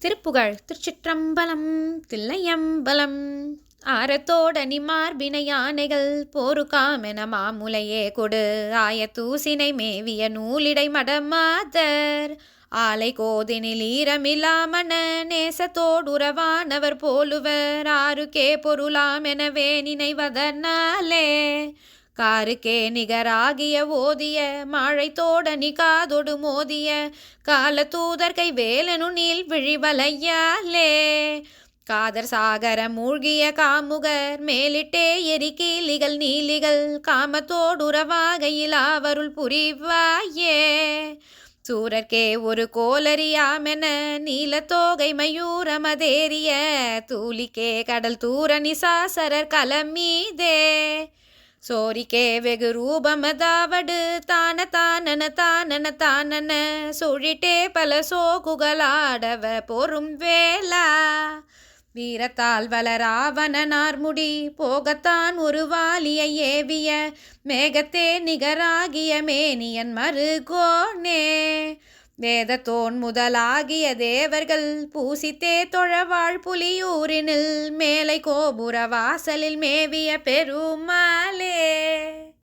திருப்புகழ் திருச்சிற்றம்பலம் தில்லையம்பலம். ஆரத்தோடனி மார்பினை யானைகள் போருக்காமென மாமுலையே கொடு. ஆயத்தூசினை மேவிய நூலிடை மடமாதர். ஆலை கோதினில் ஈரமில்லாமன நேசத்தோடுறவானவர் போலுவர். ஆருக்கே பொருளாமெனவே நினைவதனாலே காருக்கே நிகராகிய ஓதிய மாழைத்தோட தோடனி காதொடு மோதிய கால தூதர்கை வேலனு நீல் விழிவலையாலே. காதர் சாகர மூழ்கிய காமுகர் மேலிட்டே எரி கீலிகள் நீலிகள் காமத்தோடுறவாகையில் அவருள் புரிவாயே. சூரர்க்கே ஒரு கோலரியாமென நீலத்தோகை மயூரமதேரிய தூலிக்கே கடல் தூர நிசாசரர் கலமீதே. சோரிக்கே வெகு ரூபமதாவது தான தானன தானன தானன. சுழிட்டே பல சோகுகளாடவ பொறும் வேலா வீரத்தால் வளராவனார் முடி போகத்தான் ஒரு வாலியை ஏவிய மேகத்தே நிகராகிய மேனியன் மறுகோனே வேதத்தோன் முதலாகிய தேவர்கள் பூசித்தே தொழவாழ் புலியூரினில் மேலை கோபுர வாசலில் மேவிய பெருமா.